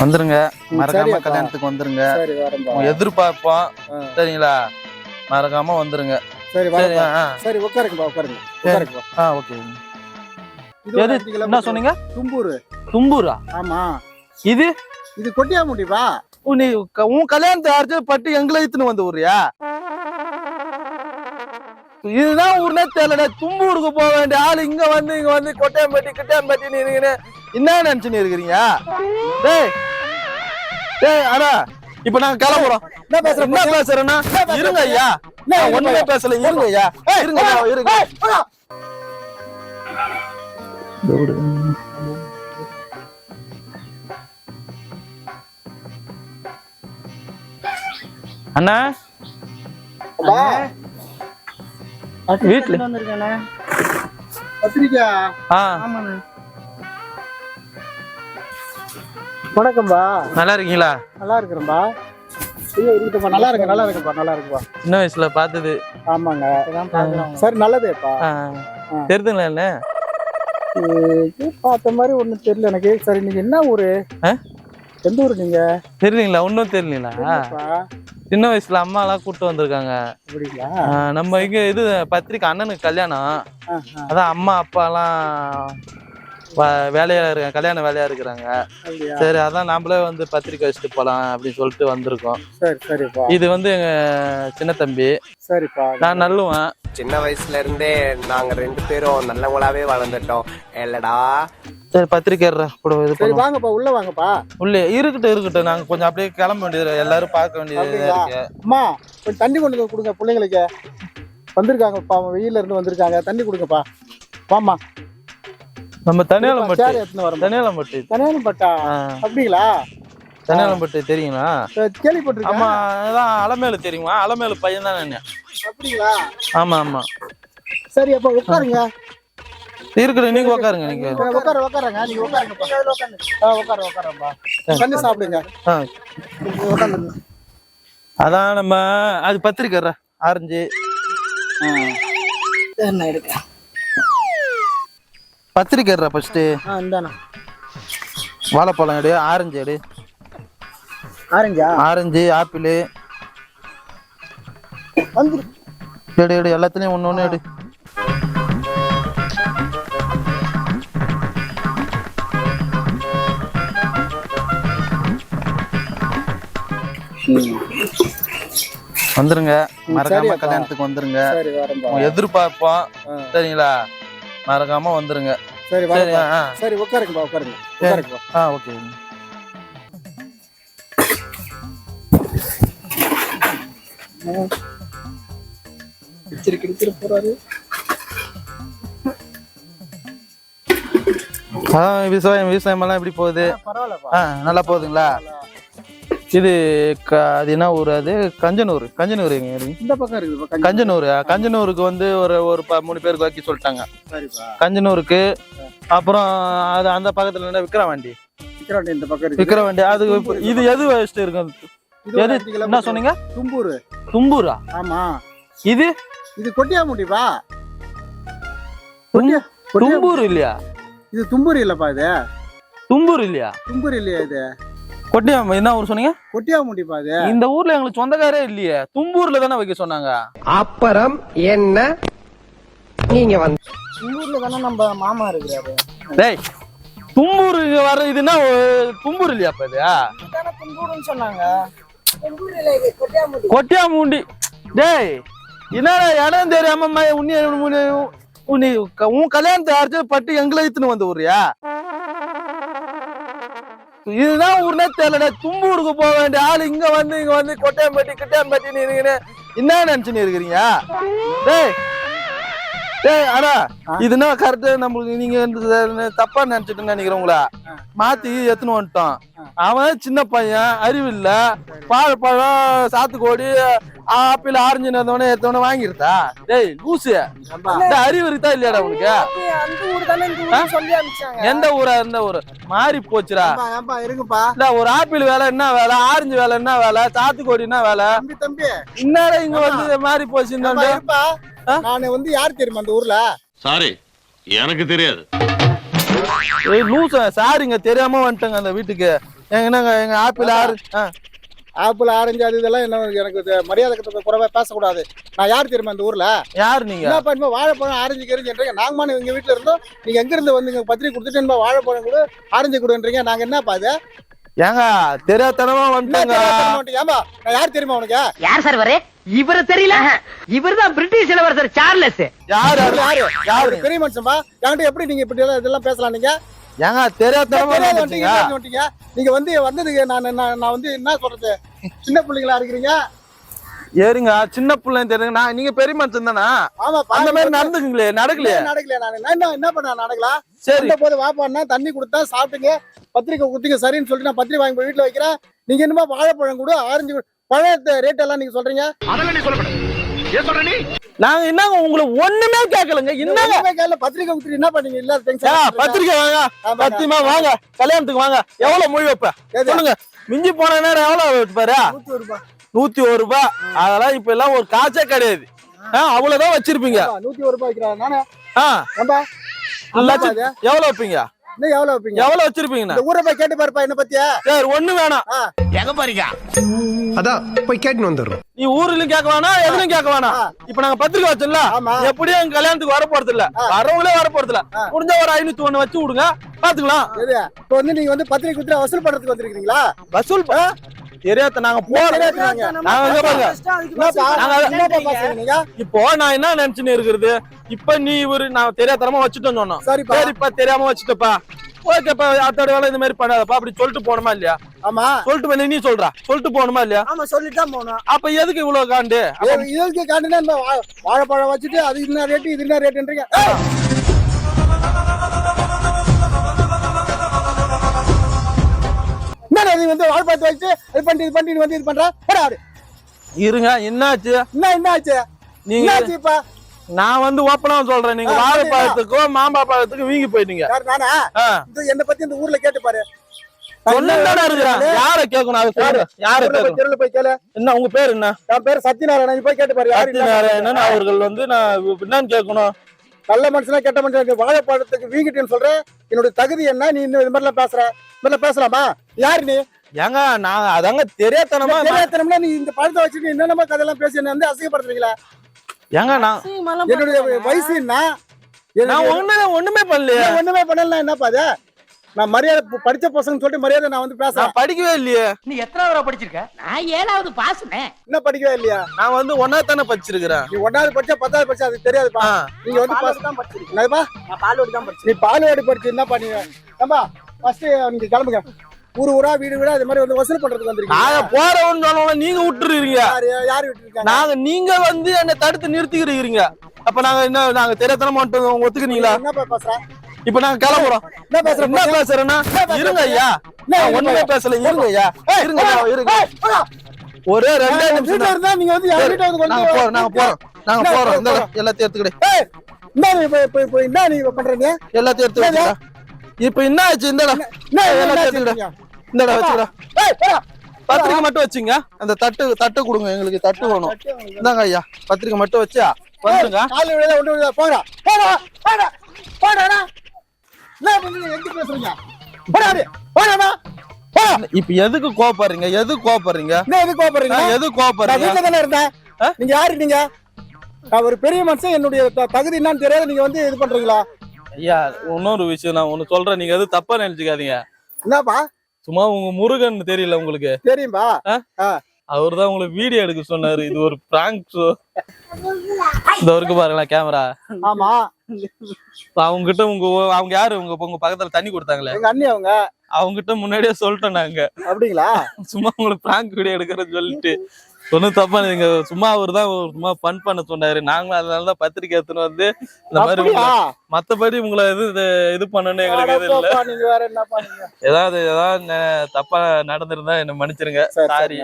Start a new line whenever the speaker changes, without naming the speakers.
வந்துருங்க. மறக்காம. கல்யாணத்துக்கு வந்துருங்க. எதிர்பார்ப்போம். சரிங்களா? மறக்காம வந்துருங்க.
சரி உட்காருங்கப்பா உட்காருங்க. உட்காருங்கப்பா.
ஆ ஓகே. எது? என்ன சொன்னீங்க?
தும்பூர்.
தும்பூரா?
ஆமா.
இது?
இது கொட்டியா
உன் நீ உன் கல்யாணத்தை அரைச்சு பட்டு எங்களை இத்துன்னு வந்து ஊரியா இதுதான் ஊர்னே தெரியல தும்பூருக்கு போக வேண்டிய ஆளு இங்க வந்து இங்க வந்து கொட்டையம்பட்டி கிட்டையம்பட்டி நீங்க என்ன நினைச்சுன்னு இருக்கிறீங்க? டேய் டேய் அண்ணா இப்ப நாங்க கிளம்புறோம்.
என்ன பேசுற
என்ன பேசுறேன்னா இருங்க ஐயா. நான் ஒண்ணுமே பேசல இருங்க ஐயா. இருங்க இருங்க. அண்ணா. வீட்ல.
வந்திருக்கானே பத்திரிக்கா. ஆமாண்ணே. வணக்கம்பா
நல்லா இருக்கீங்களா?
நல்லா இருக்கிறேன்பா ஐயோ இருக்குப்பா நல்லா இருக்கு நல்லா இருக்குப்பா நல்லா இருக்குப்பா
சின்ன வயசுல பார்த்தது.
ஆமாங்க. சரி நல்லதேப்பா
ஆ. தெரியுதுங்களா என்ன?
பார்த்த மாதிரி ஒண்ணும் தெரியல எனக்கு. சரி நீங்க என்ன ஊரு?
ஆ?
எந்த ஊரு நீங்க?
தெரியலீங்களா ஒன்றும் தெரியலீங்களா. சின்ன வயசுல அம்மா எல்லாம் கூப்பிட்டு வந்திருக்காங்க. நம்ம இங்க இது பத்திரிக்கை அண்ணனுக்கு கல்யாணம். அதான் அம்மா அப்பா எல்லாம் வேலையா இருக்காங்க கல்யாண வேலையா இருக்கிறாங்க. சரி அதான் நாமளே வந்து பத்திரிக்கை வச்சுட்டு போலாம் அப்படின்னு சொல்லிட்டு வந்திருக்கோம்.
சரி சரிப்பா.
இது வந்து எங்க சின்ன தம்பி.
சரிப்பா.
நான் நல்லுவேன்.
சின்ன வயசுல இருந்தே நாங்க ரெண்டு பேரும் நல்லவங்களாவே வளர்ந்துட்டோம். இல்லடா.
சரி பத்திரிக்கை கூட இது
சரி
பண்ணுவோம்.
வாங்கப்பா உள்ள வாங்கப்பா.
உள்ளே இருக்கட்டும் இருக்கட்டும். நாங்க கொஞ்சம் அப்படியே கிளம்ப வேண்டியது எல்லாரும் பார்க்க வேண்டியது? இருக்கு.
அம்மா கொஞ்சம் தண்ணி கொண்டு வந்து கொடுங்க பிள்ளைங்களுக்கு. வந்திருக்காங்க பாவம் வெயில்ல இருந்து வந்திருக்காங்க. தண்ணி கொடுங்கப்பா. வாம்மா.
நம்ம தனியாளம்பட்டு
சேர் எடுத்துன்னு வரேன்
தனியாளம்பட்டு
தனியாரும் பட்டா
ஆ,
அப்படிங்களா?
தனியாளம்பட்டு தெரியுங்களா
சரி, கேள்விப்பட்டிருக்கேன்.
ஆமா அதான் அலமேலு தெரியுமா? அலமேலு பையன் தான் நான்
அப்படிங்களா?
ஆமா ஆமா.
சரி அப்ப உட்காருங்க.
இருக்கட்டும் நீங்க உட்காருங்க நீங்க
உட்கார உட்காருங்க. நீங்க ஆ உட்கார உட்காரப்பா. தண்ணி சாப்பிடுங்க.
அதான் நம்ம அது பத்திரிக்கை ஆரஞ்சு.
என்ன எடுக்க.
பத்திரிக்கை ஃபர்ஸ்ட்
ஆ இந்தாண்ணா.
வாழைப்பழம் எடு ஆரஞ்சு எடு.
ஆரஞ்சா?
Orange apple.
வந்துரு.
எடு எடு எல்லாத்துலயும் ஒண்ணு ஒண்ணு எடு. வந்துருங்க. மறக்காம. கல்யாணத்துக்கு வந்துருங்க. எதிர்பார்ப்போம். சரிங்களா? மறக்காம வந்துருங்க.
சரி
ஆ
சரி உட்காருங்கப்பா உட்காருங்க. உட்காருங்கப்பா
ஆ ஓகே.
கிடிச்சிரு கிடிச்சிரு போறாரு.
விவசாயம் விவசாயம் எல்லாம் எப்படி போகுது? நல்லா போகுதுங்களா? இது அது என்ன ஊர் அது? கஞ்சனூர் கஞ்சனூர் எங்க?
இந்த பக்கம் இருக்குதுப்பா கஞ்சி.
கஞ்சனூர். கஞ்சனூருக்கு வந்து ஒரு ஒரு மூணு பேருக்கு வைக்க சொல்லிட்டாங்க. கஞ்சனூருக்கு அப்புறம் அது அந்த பக்கத்துல என்ன விக்கிரவாண்டி.
விக்ரவாண்டி இந்த பக்கம் இருக்கு
விக்கிரவாண்டி அது இது எது வச்சுட்டு இருக்கும்? எது என்ன சொன்னீங்க?
தும்பூர்.
தும்பூரா?
ஆமா.
இது?
இது கொட்டியா முடிப்பா
தும்- தும்பூர் இல்லையா?
இது தும்பூர் இல்லப்பா இது.
தும்பூர் இல்லையா?
தும்பூர் இல்லையா இது?
கொட்டியா என்ன ஊர் சொன்னீங்க?
கொட்டியா முடிப்பா இது
இந்த ஊர்ல எங்களுக்கு சொந்தக்காரே இல்லையே. தும்பூர்ல தானே வைக்க சொன்னாங்க.
அப்புறம் என்ன? நீங்க வந்து
தும்பூர்ல தானே நம்ம மாமா இருக்கிறாரு.
டேய் தும்பூர் இங்க வர இதுன்னா தும்பூர் இல்லையா அப்ப இது?
தும்பூர்னு சொன்னாங்க.
கொட்டியா மூண்டி டேய் என்னடா இடம் தெரியாம உன்னி உன்னி- உன்னி க- உன் கல்யாணத்தை அரைச்சு பட்டு எங்களை இத்துன்னு வந்து ஊரியா? இதுதான் ஊர்னே தெரியல தும்பூருக்கு போக வேண்டிய ஆளு இங்க வந்து இங்க வந்து கொட்டையம்பட்டி கிட்டையம்பட்டி நீங்க என்ன நினைச்சுன்னு இருக்கிறீங்க? டேய் டேய் அண்ணா இதுனா கரெக்டா நம்மளுக்கு நீங்க தப்பா நினைச்சிட்டு நினைக்கிறவங்களா மாத்தி எத்துன்னு வந்துட்டோம் அவன் சின்ன பையன் அறிவு இல்ல. வாழைப்பழம் சாத்துக்கோடி ஆப்பிள் ஆரஞ்சு இருந்தவனே எத்தவன வாங்கிருதா டேய் லூசு. இந்த அறிவு இருக்கா இல்லையாடா உனக்கு? எந்த ஊரா எந்த ஊரு? மாறி போச்சுடா.
ஏம்பா, ஏம்பா இருங்கப்பா.
இல்ல ஒரு ஆப்பிள் வேலை என்ன வேலை? ஆரஞ்சு வேலை என்ன வேலை? சாத்துக்கோடி என்ன வேலை?
தம்பி தம்பி.
என்னடா இங்க வந்து மாறி ஆ?
நான் வந்து யார் தெரியுமா அந்த ஊர்ல?
சாரி எனக்கு தெரியாது.
லூசா சாரிங்க தெரியாம வந்துட்டேங்க அந்த வீட்டுக்கு. எங்க என்னங்க எங்க ஆப்பிள் ஆறு ஆ,
ஆப்பிள் ஆரஞ்சு அது இதெல்லாம் என்ன எனக்கு மரியாதை கட்ட குறைவா பேசக்கூடாது. நான் யார் தெரியுமா இந்த ஊர்ல?
யார் நீங்க?
என்ன பண்ணுமா வாழைப்பழம் ஆரஞ்சு கறிஞ்சுன்றீங்க நாங்கம்மா எங்க வீட்டுல இருந்தோம். நீங்க எங்க இருந்து வந்தீங்க? பத்திரிக்கை கொடுத்துட்டு என்ன வாழைப்பழம் கூட ஆரஞ்சு கொடுன்றீங்க. நாங்க என்னப்பா அது
ஏங்க தெரியாதனமா
என்ன
வந்துட்டேங்க?
ஏம்பா நான் யார் தெரியுமா உனக்கு?
யார் சார் இவரு? இவரு தெரியல. இவர்தான் பிரிட்டிஷ் இளவரசர் சார்லஸ்.
யார்
யாரு?
யாரு?
பெரிய மனுஷன்பா என்கிட்ட எப்படி நீங்க இப்படி எல்லாம் இதெல்லாம் பேசலாம் நீங்க?
ஏங்க தெரியாதனமா
தெரியாத
வந்துட்டீங்க
வந்துட்டீங்க, தெரியாத வந்துட்டீங்க நீங்க வந்து வந்ததுக்கு நான் நான் நான் வந்து என்ன சொல்றது? சின்ன பிள்ளைங்களா இருக்கிறீங்க?
ஏறுங்க சின்ன பிள்ளைன்னு தெரியுங்க. நான் நீங்க பெரிய மனுஷன் தானா
ஆமாப்பா
அந்த மாதிரி நடந்துக்குங்களே நடக்கலையே?
நடக்கலையா நான்? என்ன என்ன பண்ண நடக்கலாம்
சரி.
போது வாப்பான்னா தண்ணி கொடுத்தா சாப்பிட்டுங்க. பத்திரிக்கை கொடுத்தீங்க சரின்னு சொல்லிட்டு நான் பத்திரிக்கை வாங்கி போய் வீட்டுல வைக்கிறேன். நீங்க என்னமா வாழைப்பழம் கூட ஆரஞ்சு கொடு. பழத்தை ரேட் எல்லாம் நீங்க சொல்றீங்க?
நாங்க என்னங்க உங்களை ஒண்ணுமே கேட்கலங்க என்னங்க?
கையில பத்திரிக்கை கொடுத்துட்டு என்ன பண்ணீங்க? இல்ல
பத்திரிக்கை வாங்க. பத்தியமா வாங்க. கல்யாணத்துக்கு வாங்க. எவ்வளவு மொழி வைப்ப? சொல்லுங்க. மிஞ்சி போன நேரம் எவ்வளவு வைப்பாரு?
நூத்தி ஒரு ரூபாய்
அதெல்லாம் இப்ப எல்லாம் ஒரு காசே கிடையாது. அவ்வளவுதான் வச்சிருப்பீங்க.
நூத்தி ஒரு ரூபாய்?
எவ்வளவு வைப்பீங்க?
இன்னும் எவ்வளவு வைப்பீங்க?
எவ்வளவு வச்சிருப்பீங்கண்ணா?
இந்த ஊரை போய் கேட்டு பாருப்பா என்ன பத்தியா?
சரி ஒண்ணு வேணாம்.
அதான் போய் கேட்டுன்னு வந்துடுறோம்.
நீ ஊர்லயும் கேட்க வேணாம் எதுலயும் கேட்க வேணாம்.
ஆ.
இப்ப நாங்க பத்திரிக்கை வச்சோம்ல
ஆமா.
எப்படியும் எங்க கல்யாணத்துக்கு வர போறது இல்ல வரவங்களே வர போறது இல்ல. முடிஞ்ச ஒரு ஐநூத்தி ஒண்ணு வச்சு விடுங்க பாத்துக்கலாம்.
இப்போ வந்து நீங்க வந்து பத்திரிக்கை கொடுத்து வசூல் பண்றதுக்கு வந்திருக்கீங்களா
வசூல் ப- தெரியாத நாங்க
தெரியாதுங்க.
நாங்க பாருங்க. இப்போ நான் என்ன நினைச்சுன்னு இருக்கிறது? இப்ப நீ இவரு நான் தெரியாதனமா வச்சுட்டேன்னு சொன்னோம்
சரிப்பா.
தெரியாம வச்சுட்டப்பா. ஓகேப்பா அடுத்த வேலை இந்த மாதிரி பண்ணாதப்பா அப்படி சொல்லிட்டு போகணுமா இல்லையா?
ஆமா.
சொல்லிட்டு பண்ணி நீ சொல்றா. சொல்லிட்டு போகணுமா இல்லையா?
ஆமா சொல்லிட்டு தான் போகணும்.
அப்ப எதுக்கு இவ்வளவு காண்டு?
இந்த வா- வாழைப்பழம் வச்சுட்டு அது என்ன ரேட்டு இது என்ன ரேட்டுன்றீங்க ஏய்! என்னடா நீ வந்து வாழைப்பழத்தை வச்சு இது பண்ணிட்டு இது பண்ணிட்டு வந்து இது பண்ற? போடா.
இருங்க என்னாச்சு?
என்ன என்ன ஆச்சு
நீங்க
என்னாச்சு இப்ப?
நான் வந்து ஓப்பனா சொல்றேன். நீங்க வாழைப்பழத்துக்கும் மாம்பா பழத்துக்கும் வீங்கி போயிட்டீங்க.
யார் நானா?
ஆ.
இந்த என்ன பத்தி இந்த ஊர்ல கேட்டு பாரு.
சொல்லுங்கடா இருக்கிறேன். யார கேட்கணும்? அது யார? கேட்கணும்?
தெருல போய் கேளு.
என்ன உங்க பேர் என்ன?
என் பேர் சத்யநாராயணன். போய் கேட்டு பாரு.
சத்யநாராயணன் அவர்கள் வந்து நான் என்னன்னு கேட்கணும்.
நல்ல மனுஷனா கெட்ட மனுஷனா வாழைப்பழத்துக்கு வீங்கிட்டேன்னு சொல்ற என்னோட தகுதி என்ன? நீ இன்னும் இது மாதிரிலாம் பேசுற? இந்த மாதிரிலாம் பேசலாமா? யாரு நீ?
ஏங்க நான் அதாங்க தெரியாதனமா
தெரியாதனம்னா நீ இந்த பழத்தை வச்சுட்டு என்னென்னமா கதையெல்லாம் பேசி என்ன வந்து அசிங்கப்படுத்துறீங்களா?
ஏங்க நான்
என்னுடைய வயசு என்ன?
நான் ஒண்ணுமே ஒண்ணுமே பண்ணலையே.
நான் ஒண்ணுமே பண்ணல என்னப்பா அது? நான் மரியாதை படிச்ச பசங்க சொல்லிட்டு மரியாதை நான் வந்து பேசுறேன்.
நான் படிக்கவே இல்லையே.
நீ எத்தனை வரை படிச்சிருக்க? நான் ஏழாவது பாஸ்னே
என்ன படிக்கவே இல்லையா?
நான் வந்து ஒன்னா தானே படிச்சிருக்கிறேன்.
நீ ஒன்னாவது படிச்சா பத்தாவது படிச்சா அது தெரியாதுப்பா. நீங்க வந்து பஸ்- என்னதுப்பா நீ பால்வாடி படிச்சு என்ன பண்ணீங்க ஏம்பா ஃபர்ஸ்ட் நீங்க கிளம்புங்க. ஊர் ஊரா வீடு வீடா இது மாதிரி வந்து வசூல் பண்றதுக்கு
நாங்க
வந்திருக்கீங்க
போறோம்னு சொன்னோம் நீங்க விட்டுருக்கீங்க
யாரு யாரு விட்டுருக்காங்க?
நாங்க நீங்க வந்து என்னை தடுத்து நிறுத்திக்கிறீங்க. அப்ப நாங்க என்ன நாங்க தெரியாதனமா மட்டும் உங்க ஒத்துக்குனீங்களா
என்னப்பா பேசுற?
இப்ப நாங்க கிளம்புறோம்.
என்ன பேசுற
என்ன பேசுறேன்னா? இருங்க ஐயா. ஒண்ணுமே பேசல. இருங்க ஐயா. இருங்க இருங்க. ஒரே ரெண்டே நிமிஷம்.
இருந்தா நீங்க வந்து வீட்டை வந்து
நாங்க போறோம் நாங்க போறோம். நாங்க போறோம். இந்த. எல்லாத்தையும் எடுத்துக்கிடு.
ஏய், என்ன நீ இப்ப- இப்ப- இப்ப என்ன நீ பண்றீங்க?
எல்லாத்தையும் எடுத்து
என்னது?
வச்சுக்கடா இப்ப என்ன ஆச்சு? இந்தடா. எல்லாத்தையும்
செய்றீங்க?
எடுத்துக்கடா. இந்தடா வச்சுக்கடா. பத்திரிக்கை மட்டும் வச்சுங்க. அந்த தட்டு தட்டு கொடுங்க. எங்களுக்கு தட்டு வேணும். இந்தாங்க ஐயா. பத்திரிக்கை மட்டும் வச்சா? வந்துருங்க.
காலைல விழுதா, ஒண்ணு விழுதா, போடா. போடா, போடா, போடாடா. என்ன பண்றீங்க? எங்க பேசுறீங்க? போடா அப்படியே. போடாடா. போடா.
இப்ப எதுக்கு
என்ன எதுக்கு கோவப்படுறீங்க?
நான் எதுக்கு
நான்
கோவப்படுறீங்க
வீட்டுல தானே இருந்தேன். நீங்க யாரு நீங்க நான் ஒரு பெரிய மனுஷன். என்னுடைய தகுதி என்னன்னு தெரியாத நீங்க வந்து இது பண்றீங்களா?
ஐயா இன்னொரு விஷயம் நான் ஒண்ணு சொல்றேன். நீங்க எதுவும் தப்பா நினைச்சுக்காதீங்க.
என்னப்பா?
சும்மா உங்க முருகன் தெரியல உங்களுக்கு.
தெரியும்பா?
அவர்தான் உங்களுக்கு வீடியோ எடுக்க சொன்னாரு. இது ஒரு பிராங்க் ஷோ இந்த இருக்கு பாருங்களேன் கேமரா
ஆமா.
அவங்க கிட்ட உங்க அவங்க யாரு? உங்க உங்க பக்கத்துல தண்ணி கொடுத்தாங்களே?
எங்க அண்ணி அவங்க.
அவங்க கிட்ட முன்னாடியே சொல்லிட்டோம் நாங்க.
அப்படிங்களா?
சும்மா உங்களுக்கு பிராங்க் வீடியோ எடுக்கிறேன்னு சொல்லிட்டு. ஒன்றும் தப்பா நீங்க சும்மா அவர் தான் சும்மா ஃபன் பண்ண சொன்னாரு. நாங்களும் அதனால தான் பத்திரிக்கை எடுத்துன்னு வந்து இந்த மாதிரி மத்தபடி உங்களை இது இது- பண்ணணும் எங்களுக்கு இது இல்ல. ஏதாவது ஏதாவது தப்பா நடந்திருந்தா என்ன மன்னிச்சிருங்க.
சரி,